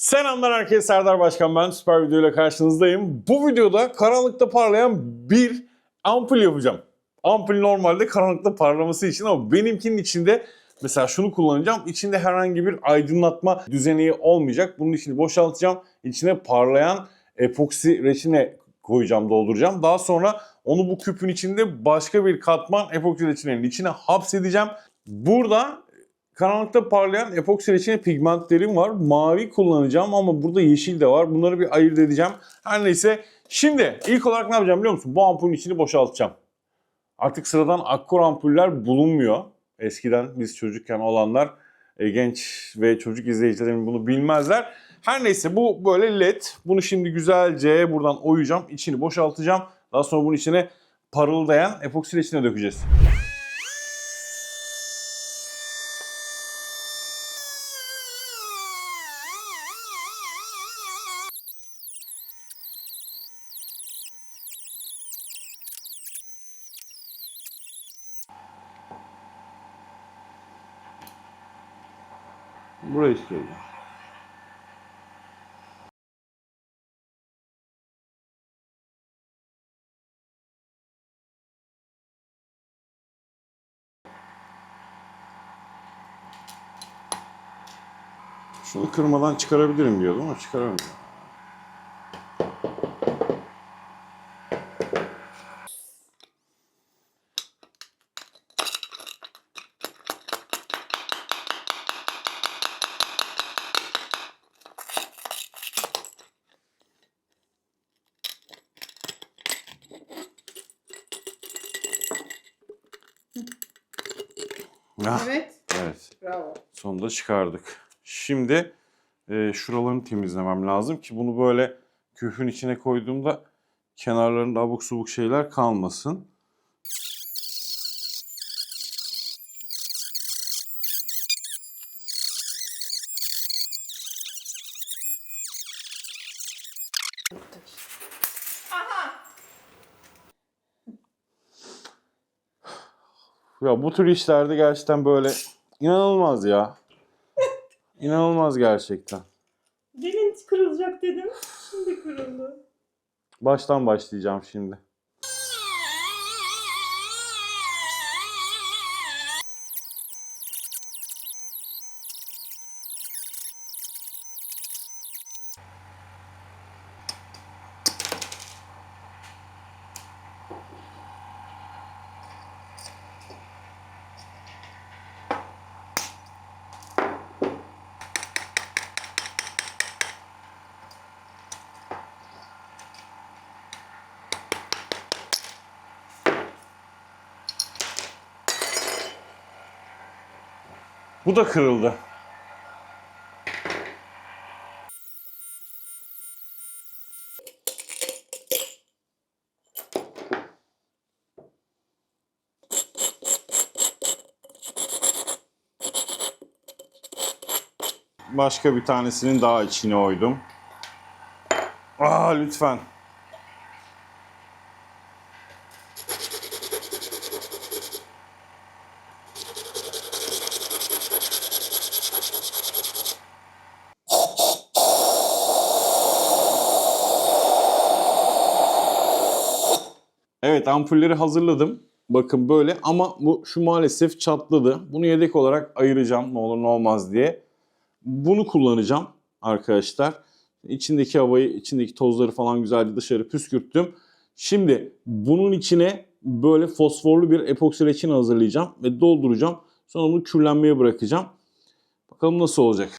Selamlar herkese Serdar Başkan ben süper video ile karşınızdayım. Bu videoda karanlıkta parlayan bir ampul yapacağım. Ampul normalde karanlıkta parlaması için ama benimkinin içinde mesela şunu kullanacağım. İçinde herhangi bir aydınlatma düzeneği olmayacak. Bunun içini boşaltacağım. İçine parlayan epoksi reçine koyacağım, dolduracağım. Daha sonra onu bu küpün içinde başka bir katman epoksi reçinenin içine hapsedeceğim. Burada karanlıkta parlayan epoksi reçine pigmentlerim var. Mavi kullanacağım ama burada yeşil de var. Bunları bir ayırt edeceğim. Her neyse. Şimdi ilk olarak ne yapacağım biliyor musun? Bu ampulün içini boşaltacağım. Artık sıradan akkor ampuller bulunmuyor. Eskiden biz çocukken olanlar e, genç ve çocuk izleyicilerin bunu bilmezler. Her neyse bu böyle led. Bunu şimdi güzelce buradan oyacağım. İçini boşaltacağım. Daha sonra bunun içine parıldayan epoksi reçine dökeceğiz. İstiyorum. Şunu kırmadan çıkarabilirim diyordum ama çıkaramıyorum. Ah, Evet. evet. Bravo. Sonunda çıkardık. Şimdi e, şuralarını temizlemem lazım ki bunu böyle küfün içine koyduğumda kenarlarında abuk subuk şeyler kalmasın. Ya bu tür işlerde gerçekten böyle inanılmaz ya. İnanılmaz gerçekten. Dilin kırılacak dedim. Şimdi kırıldı. Baştan başlayacağım şimdi. Bu da kırıldı. Başka bir tanesinin daha içine oydum. Aa lütfen. Evet ampulleri hazırladım. Bakın böyle ama bu şu maalesef çatladı. Bunu yedek olarak ayıracağım ne olur ne olmaz diye. Bunu kullanacağım arkadaşlar. İçindeki havayı, içindeki tozları falan güzelce dışarı püskürttüm. Şimdi bunun içine böyle fosforlu bir epoksi reçine hazırlayacağım ve dolduracağım. Sonra bunu kürlenmeye bırakacağım. Bakalım nasıl olacak.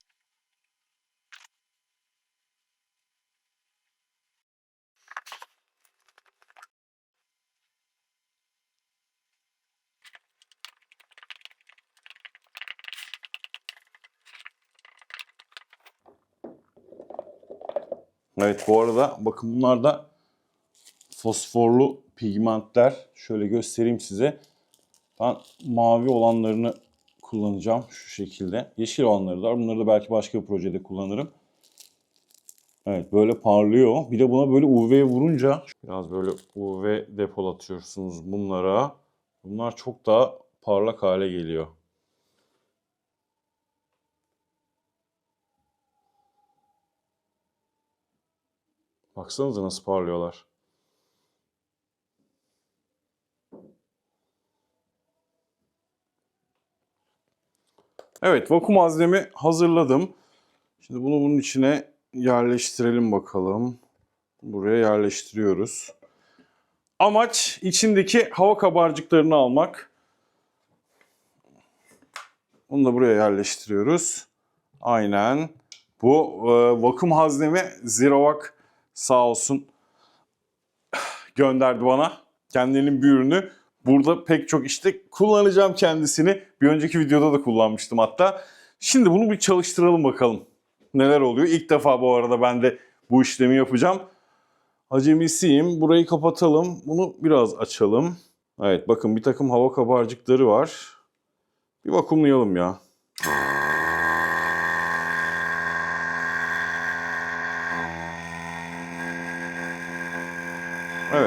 Evet bu arada bakın bunlar da fosforlu pigmentler. Şöyle göstereyim size. Ben mavi olanlarını kullanacağım şu şekilde. Yeşil olanları da var. Bunları da belki başka bir projede kullanırım. Evet böyle parlıyor. Bir de buna böyle UV vurunca biraz böyle UV depolatıyorsunuz bunlara. Bunlar çok daha parlak hale geliyor. Baksanıza nasıl parlıyorlar. Evet, vakum haznemi hazırladım. Şimdi bunu bunun içine yerleştirelim bakalım. Buraya yerleştiriyoruz. Amaç içindeki hava kabarcıklarını almak. Onu da buraya yerleştiriyoruz. Aynen. Bu e, vakum haznemi Zerovac sağ olsun gönderdi bana. Kendinin bir ürünü. Burada pek çok işte kullanacağım kendisini. Bir önceki videoda da kullanmıştım hatta. Şimdi bunu bir çalıştıralım bakalım. Neler oluyor? İlk defa bu arada ben de bu işlemi yapacağım. Acemisiyim. Burayı kapatalım. Bunu biraz açalım. Evet bakın bir takım hava kabarcıkları var. Bir vakumlayalım ya.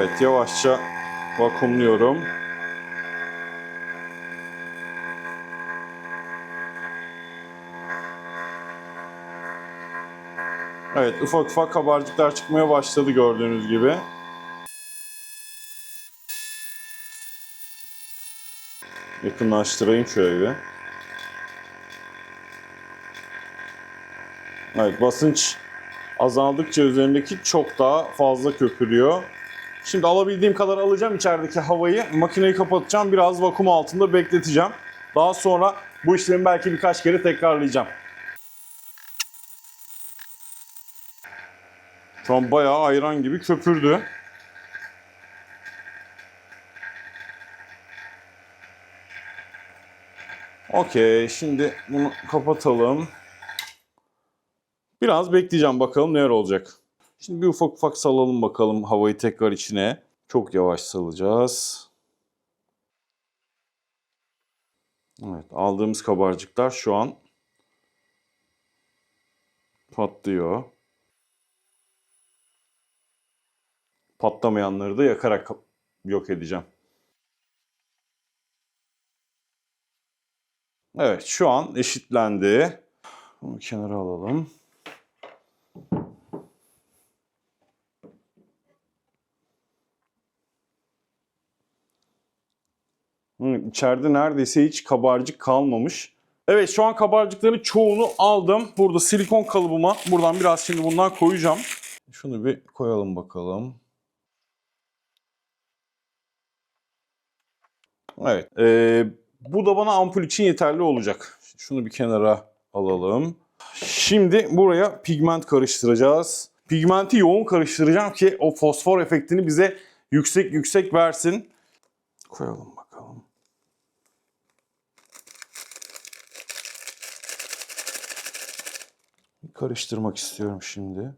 Evet yavaşça vakumluyorum. Evet ufak ufak kabarcıklar çıkmaya başladı gördüğünüz gibi. Yakınlaştırayım şöyle bir. Evet basınç azaldıkça üzerindeki çok daha fazla köpürüyor. Şimdi alabildiğim kadar alacağım içerideki havayı. Makineyi kapatacağım. Biraz vakum altında bekleteceğim. Daha sonra bu işlemi belki birkaç kere tekrarlayacağım. Şu an bayağı ayran gibi köpürdü. Okey, şimdi bunu kapatalım. Biraz bekleyeceğim bakalım neler olacak. Şimdi bir ufak ufak salalım bakalım havayı tekrar içine. Çok yavaş salacağız. Evet, aldığımız kabarcıklar şu an patlıyor. Patlamayanları da yakarak yok edeceğim. Evet, şu an eşitlendi. Bunu kenara alalım. Hı, içeride neredeyse hiç kabarcık kalmamış. Evet şu an kabarcıkların çoğunu aldım. Burada silikon kalıbıma buradan biraz şimdi bundan koyacağım. Şunu bir koyalım bakalım. Evet. eee, bu da bana ampul için yeterli olacak. Şunu bir kenara alalım. Şimdi buraya pigment karıştıracağız. Pigmenti yoğun karıştıracağım ki o fosfor efektini bize yüksek yüksek versin. Koyalım bakalım. Karıştırmak istiyorum şimdi.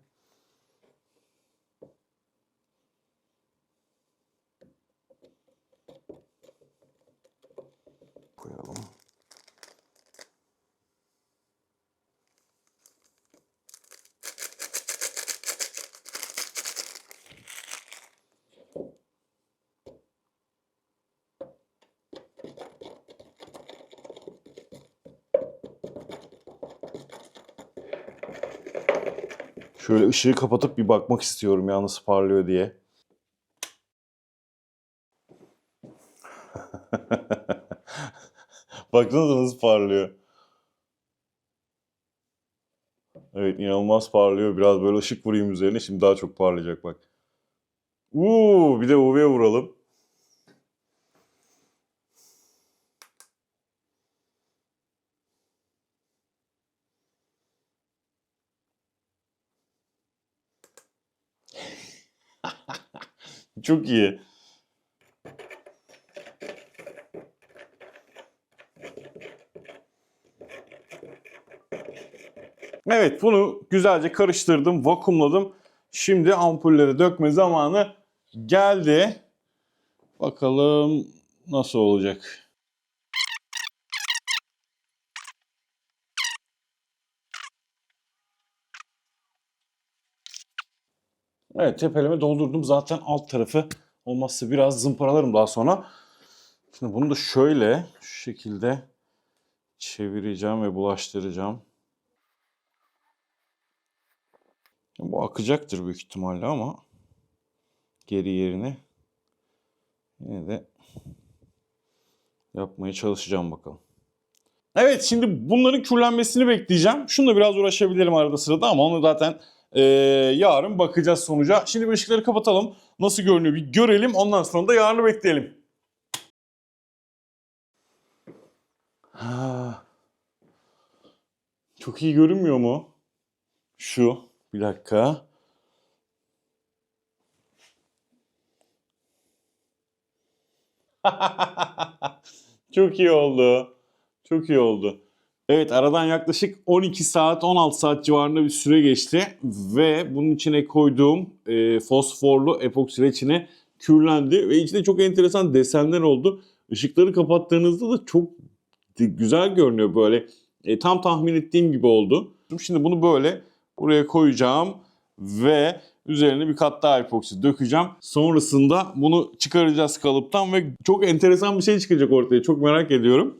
Şöyle ışığı kapatıp bir bakmak istiyorum ya nasıl parlıyor diye. Baksanıza nasıl parlıyor. Evet inanılmaz parlıyor. Biraz böyle ışık vurayım üzerine. Şimdi daha çok parlayacak bak. Uuu bir de UV vuralım. Çok iyi. Evet bunu güzelce karıştırdım, vakumladım. Şimdi ampulleri dökme zamanı geldi. Bakalım nasıl olacak. Evet tepeleme doldurdum. Zaten alt tarafı olmazsa biraz zımparalarım daha sonra. Şimdi bunu da şöyle şu şekilde çevireceğim ve bulaştıracağım. Bu akacaktır büyük ihtimalle ama geri yerine yine de yapmaya çalışacağım bakalım. Evet şimdi bunların kürlenmesini bekleyeceğim. Şununla biraz uğraşabilirim arada sırada ama onu zaten eee, yarın bakacağız sonuca. Şimdi bu ışıkları kapatalım. Nasıl görünüyor bir görelim. Ondan sonra da yarını bekleyelim. Ha. Çok iyi görünmüyor mu? Şu. Bir dakika. Çok iyi oldu. Çok iyi oldu. Evet aradan yaklaşık 12 saat 16 saat civarında bir süre geçti ve bunun içine koyduğum e, fosforlu epoksi reçine kürlendi ve içinde çok enteresan desenler oldu. Işıkları kapattığınızda da çok güzel görünüyor böyle. E, tam tahmin ettiğim gibi oldu. Şimdi bunu böyle buraya koyacağım ve üzerine bir kat daha epoksi dökeceğim. Sonrasında bunu çıkaracağız kalıptan ve çok enteresan bir şey çıkacak ortaya. Çok merak ediyorum.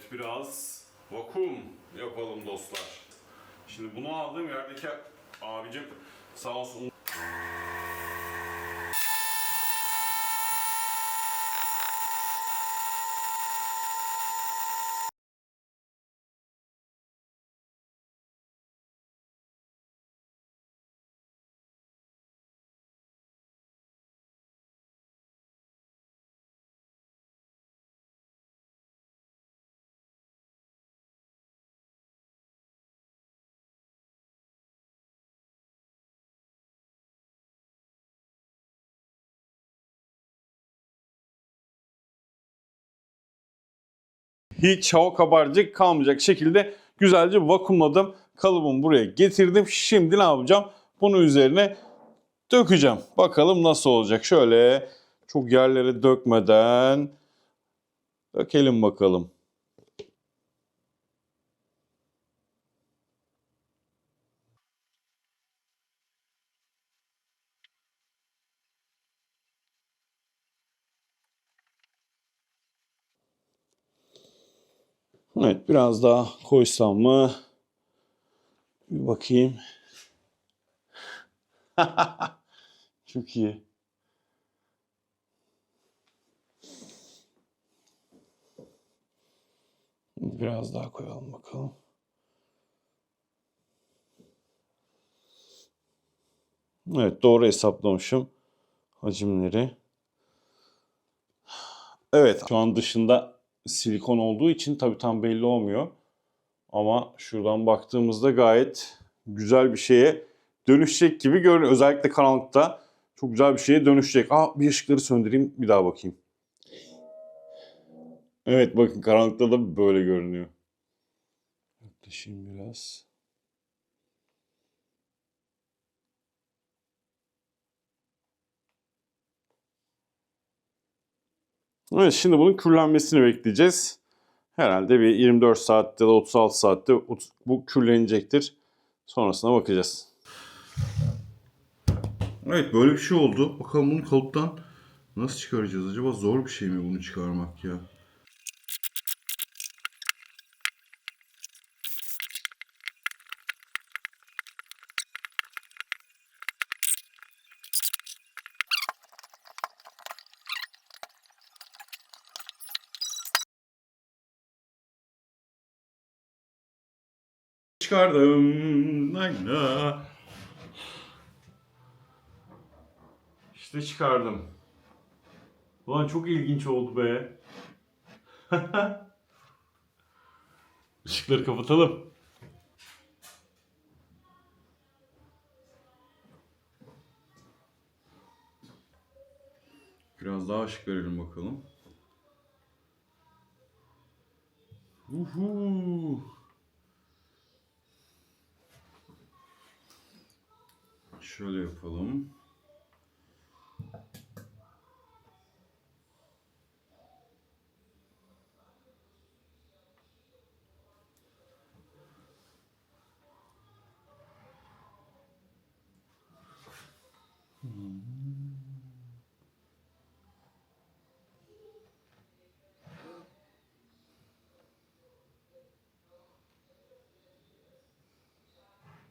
Evet biraz vakum yapalım dostlar. Şimdi bunu aldığım yerdeki abicim sağ olsun hiç hava kabarcık kalmayacak şekilde güzelce vakumladım. Kalıbımı buraya getirdim. Şimdi ne yapacağım? Bunun üzerine dökeceğim. Bakalım nasıl olacak. Şöyle çok yerlere dökmeden dökelim bakalım. Evet biraz daha koysam mı? Bir bakayım. Çok iyi. Biraz daha koyalım bakalım. Evet doğru hesaplamışım hacimleri. Evet şu an dışında silikon olduğu için tabii tam belli olmuyor. Ama şuradan baktığımızda gayet güzel bir şeye dönüşecek gibi görünüyor. Özellikle karanlıkta çok güzel bir şeye dönüşecek. Aa bir ışıkları söndüreyim bir daha bakayım. Evet bakın karanlıkta da böyle görünüyor. Yaklaşayım biraz. Evet şimdi bunun kürlenmesini bekleyeceğiz. Herhalde bir 24 saatte de 36 saatte bu kürlenecektir. Sonrasına bakacağız. Evet böyle bir şey oldu. Bakalım bunu kalıptan nasıl çıkaracağız? Acaba zor bir şey mi bunu çıkarmak ya? Çıkardım. Aynen. İşte çıkardım. Ulan çok ilginç oldu be. Işıkları kapatalım. Biraz daha ışık verelim bakalım. Uhu. Şöyle yapalım.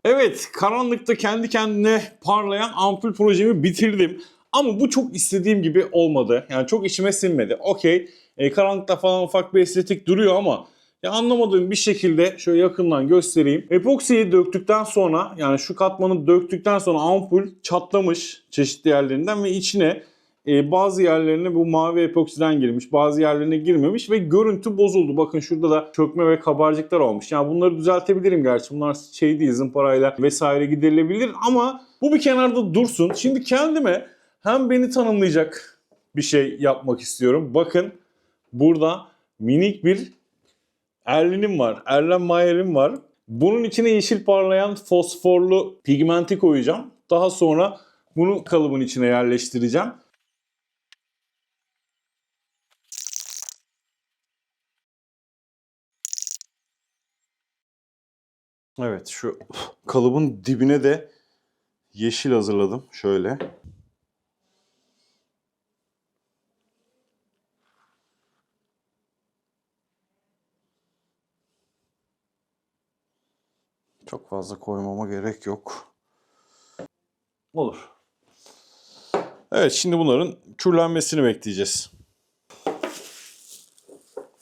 Evet, karanlıkta kendi kendine parlayan ampul projemi bitirdim. Ama bu çok istediğim gibi olmadı. Yani çok içime sinmedi. Okey, e, karanlıkta falan ufak bir estetik duruyor ama ya anlamadığım bir şekilde şöyle yakından göstereyim. Epoksiyi döktükten sonra yani şu katmanı döktükten sonra ampul çatlamış çeşitli yerlerinden ve içine e, bazı yerlerine bu mavi epoksiden girmiş, bazı yerlerine girmemiş ve görüntü bozuldu. Bakın şurada da çökme ve kabarcıklar olmuş. Yani bunları düzeltebilirim gerçi. Bunlar şey değil, zımparayla vesaire giderilebilir ama bu bir kenarda dursun. Şimdi kendime hem beni tanımlayacak bir şey yapmak istiyorum. Bakın burada minik bir Erlin'im var. Erlen Mayer'im var. Bunun içine yeşil parlayan fosforlu pigmenti koyacağım. Daha sonra bunu kalıbın içine yerleştireceğim. Evet şu kalıbın dibine de yeşil hazırladım şöyle. Çok fazla koymama gerek yok. Olur. Evet şimdi bunların kürlenmesini bekleyeceğiz.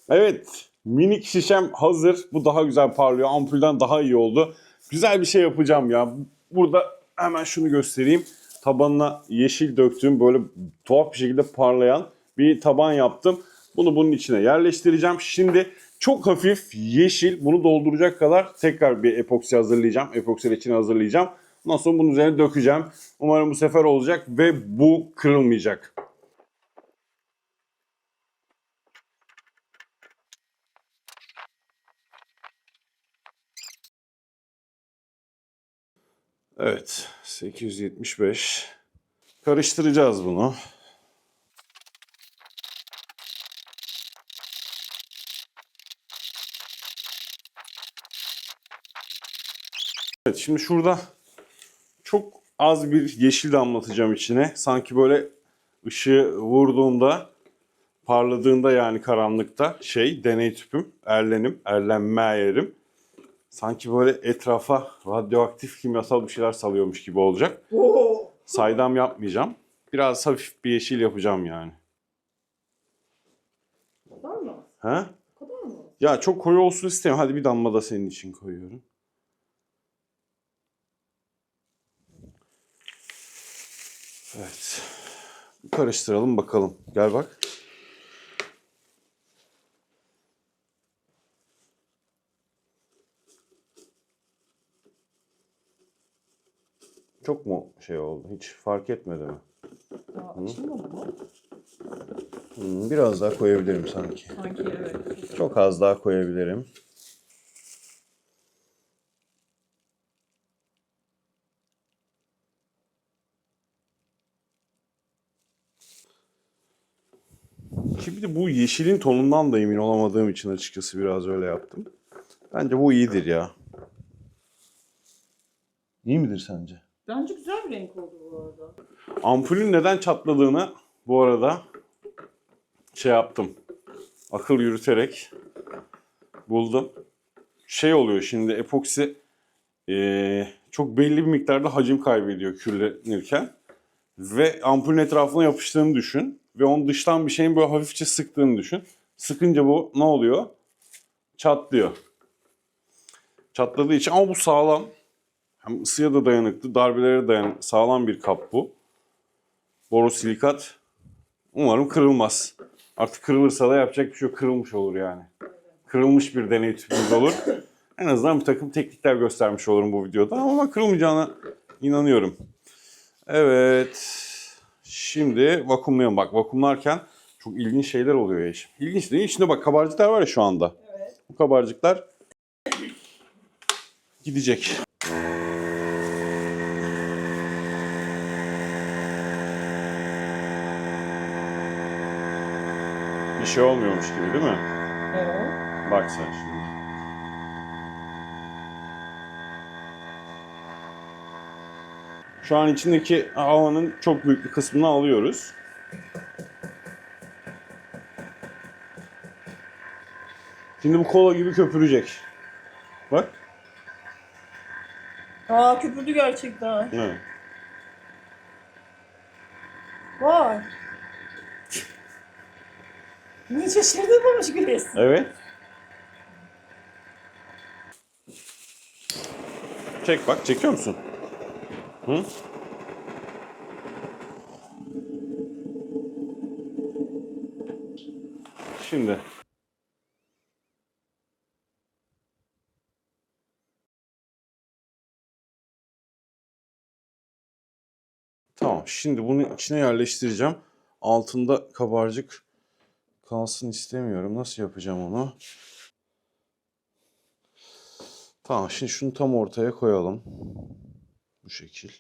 Evet minik şişem hazır. Bu daha güzel parlıyor. Ampulden daha iyi oldu. Güzel bir şey yapacağım ya. Burada hemen şunu göstereyim. Tabanına yeşil döktüğüm böyle tuhaf bir şekilde parlayan bir taban yaptım. Bunu bunun içine yerleştireceğim. Şimdi çok hafif yeşil bunu dolduracak kadar tekrar bir epoksi hazırlayacağım. Epoksi içine hazırlayacağım. Ondan sonra bunun üzerine dökeceğim. Umarım bu sefer olacak ve bu kırılmayacak. Evet, 875. Karıştıracağız bunu. Evet, şimdi şurada çok az bir yeşil damlatacağım içine. Sanki böyle ışığı vurduğunda, parladığında yani karanlıkta şey deney tüpüm, erlenim, erlenme yerim. Sanki böyle etrafa radyoaktif kimyasal bir şeyler salıyormuş gibi olacak. Oo. Saydam yapmayacağım. Biraz hafif bir yeşil yapacağım yani. Kadar mı? Bu kadar mı? Ya çok koyu olsun istemiyorum. Hadi bir damla da senin için koyuyorum. Evet. Karıştıralım bakalım. Gel bak. Çok mu şey oldu? Hiç fark etmedi mi? Açılmadı mı? Hmm, biraz daha koyabilirim sanki. Sanki evet. Çok az daha koyabilirim. Şimdi bu yeşilin tonundan da emin olamadığım için açıkçası biraz öyle yaptım. Bence bu iyidir ya. İyi midir sence? Bence güzel bir renk oldu bu arada. Ampulün neden çatladığını bu arada şey yaptım. Akıl yürüterek buldum. Şey oluyor şimdi epoksi eee, çok belli bir miktarda hacim kaybediyor kürlenirken. Ve ampulün etrafına yapıştığını düşün. Ve onun dıştan bir şeyin böyle hafifçe sıktığını düşün. Sıkınca bu ne oluyor? Çatlıyor. Çatladığı için ama bu sağlam. Hem ısıya da dayanıklı, darbelere dayan sağlam bir kap bu. Borosilikat. Umarım kırılmaz. Artık kırılırsa da yapacak bir şey yok. Kırılmış olur yani. Kırılmış bir deney tüpümüz olur. En azından bir takım teknikler göstermiş olurum bu videoda. Ama kırılmayacağına inanıyorum. Evet. Şimdi vakumlayalım. Bak vakumlarken çok ilginç şeyler oluyor ya. şimdi. İlginç değil. İçinde bak kabarcıklar var ya şu anda. Evet. Bu kabarcıklar gidecek. Bir şey olmuyormuş gibi değil mi? Evet. Bak sen şimdi. Şu an içindeki havanın çok büyük bir kısmını alıyoruz. Şimdi bu kola gibi köpürecek. Bak. Aa köpürdü gerçekten. Evet. Niye şaşırdırmamış gülüyorsun? Evet. Çek bak, çekiyor musun? Hı? Şimdi. Tamam, şimdi bunu içine yerleştireceğim. Altında kabarcık kalsın istemiyorum. Nasıl yapacağım onu? Tamam şimdi şunu tam ortaya koyalım. Bu şekil.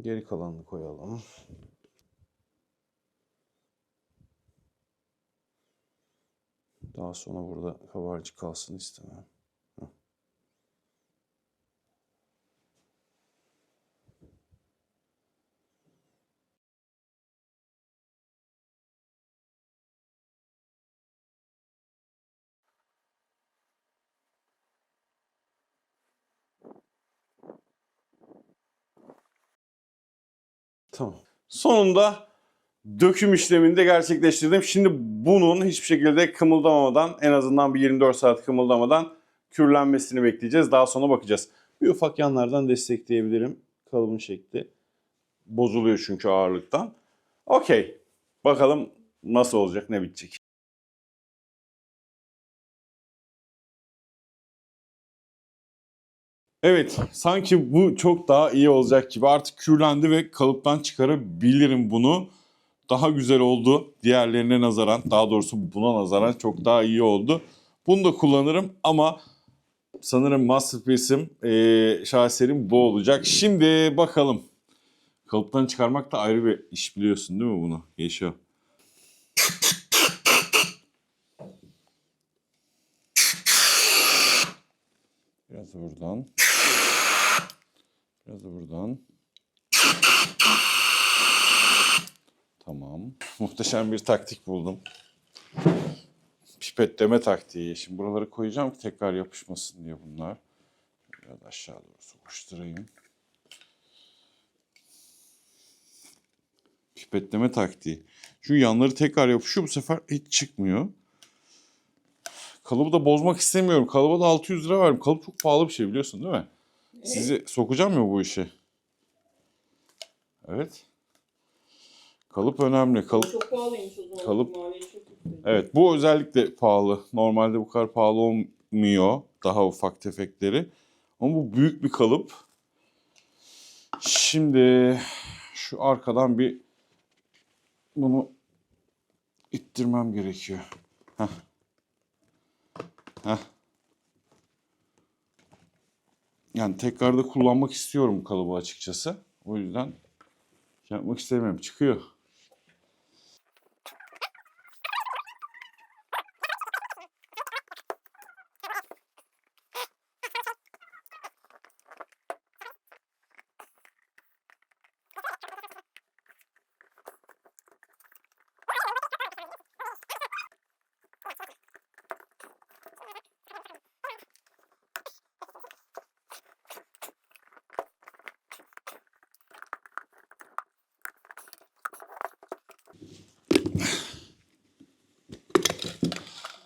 Geri kalanını koyalım. Daha sonra burada kabarcık kalsın istemem. Tamam. Sonunda döküm işlemini de gerçekleştirdim. Şimdi bunun hiçbir şekilde kımıldamadan en azından bir 24 saat kımıldamadan kürlenmesini bekleyeceğiz. Daha sonra bakacağız. Bir ufak yanlardan destekleyebilirim. Kalıbın şekli bozuluyor çünkü ağırlıktan. Okey. Bakalım nasıl olacak, ne bitecek. Evet, sanki bu çok daha iyi olacak gibi. Artık kürlendi ve kalıptan çıkarabilirim bunu. Daha güzel oldu diğerlerine nazaran. Daha doğrusu buna nazaran çok daha iyi oldu. Bunu da kullanırım ama sanırım masterpiece'im, eee şaheserim bu olacak. Şimdi bakalım. Kalıptan çıkarmak da ayrı bir iş biliyorsun değil mi bunu? Yaşa. Biraz da buradan. Biraz da buradan. Tamam. Muhteşem bir taktik buldum. Pipetleme taktiği. Şimdi buraları koyacağım ki tekrar yapışmasın diye bunlar. Biraz aşağı doğru sokuşturayım. Pipetleme taktiği. Şu yanları tekrar yapışıyor bu sefer hiç çıkmıyor. Kalıbı da bozmak istemiyorum. Kalıba da 600 lira verdim. Kalıp çok pahalı bir şey biliyorsun değil mi? Sizi sokacağım ya bu işe. Evet. Kalıp önemli. Kalıp Çok pahalıymış o zaman. Kalıp-. Evet bu özellikle pahalı. Normalde bu kadar pahalı olmuyor. Daha ufak tefekleri. Ama bu büyük bir kalıp. Şimdi şu arkadan bir bunu ittirmem gerekiyor. Heh. Heh. Yani tekrar da kullanmak istiyorum kalıbı açıkçası. O yüzden şey yapmak istemiyorum. Çıkıyor.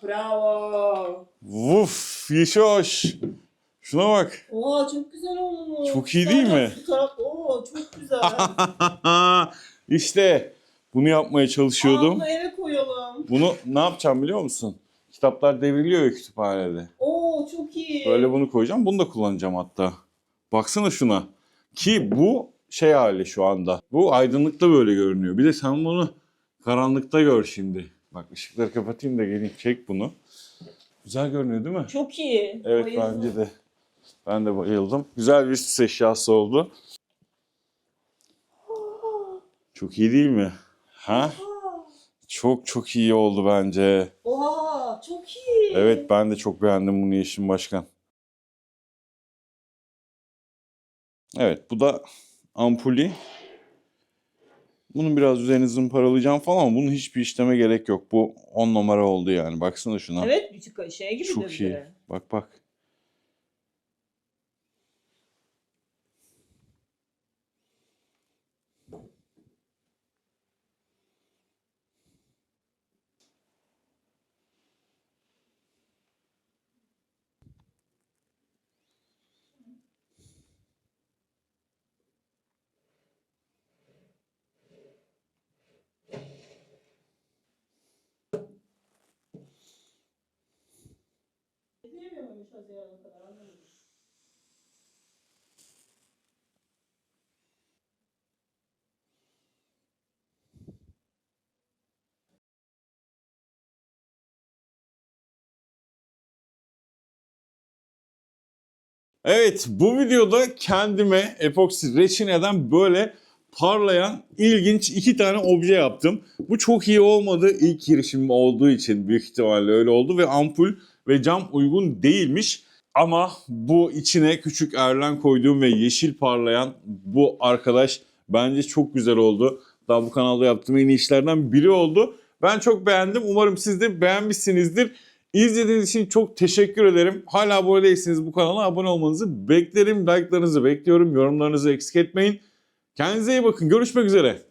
Bravo. Vuf, yeşoş. Şuna bak. Oha çok güzel olmuş. Çok iyi değil mi? Şu taraf, oo çok güzel. işte bunu yapmaya Aa, çalışıyordum. bunu eve koyalım. Bunu ne yapacağım biliyor musun? Kitaplar devriliyor ya kütüphanede. Oo çok iyi. Böyle bunu koyacağım. Bunu da kullanacağım hatta. Baksana şuna. Ki bu şey hali şu anda. Bu aydınlıkta böyle görünüyor. Bir de sen bunu karanlıkta gör şimdi. Bak ışıkları kapatayım da geleyim. Çek bunu. Güzel görünüyor değil mi? Çok iyi. Evet Bayıldım. bence de. Ben de bayıldım. Güzel bir süs eşyası oldu. Çok iyi değil mi? Ha? Çok çok iyi oldu bence. Oha çok iyi. Evet ben de çok beğendim bunu Yeşim Başkan. Evet bu da ampulü. Bunun biraz üzerini zımparalayacağım falan ama bunun hiçbir işleme gerek yok. Bu 10 numara oldu yani. Baksana şuna. Evet bir şey gibi Çok iyi. Bak bak. Haziran'a kadar anlamadım. Evet bu videoda kendime epoksi reçineden böyle parlayan ilginç iki tane obje yaptım. Bu çok iyi olmadı ilk girişimim olduğu için büyük ihtimalle öyle oldu ve ampul ve cam uygun değilmiş. Ama bu içine küçük erlen koyduğum ve yeşil parlayan bu arkadaş bence çok güzel oldu. Daha bu kanalda yaptığım en iyi işlerden biri oldu. Ben çok beğendim. Umarım siz de beğenmişsinizdir. İzlediğiniz için çok teşekkür ederim. Hala abone değilseniz bu kanala abone olmanızı beklerim. Like'larınızı bekliyorum. Yorumlarınızı eksik etmeyin. Kendinize iyi bakın. Görüşmek üzere.